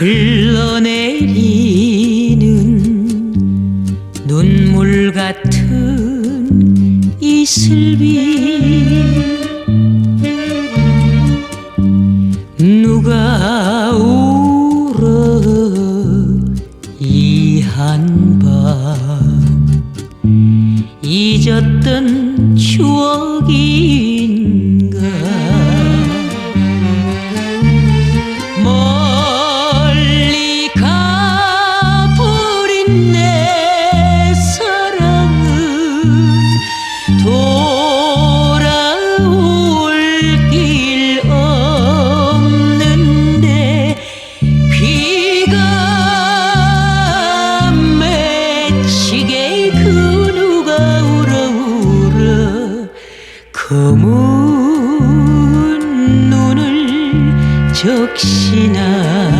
흘러내리는 눈물 같은 이슬비. 누가 울어 이 한밤 잊었던 추억인 검은 눈을 적시나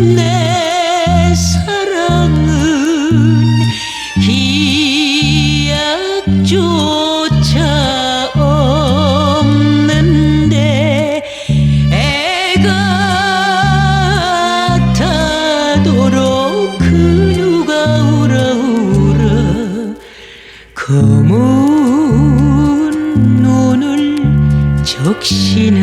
내 사랑은 기약조차 없는데 애가 타도록 그 누가 울어 울어 검은 눈을 적시나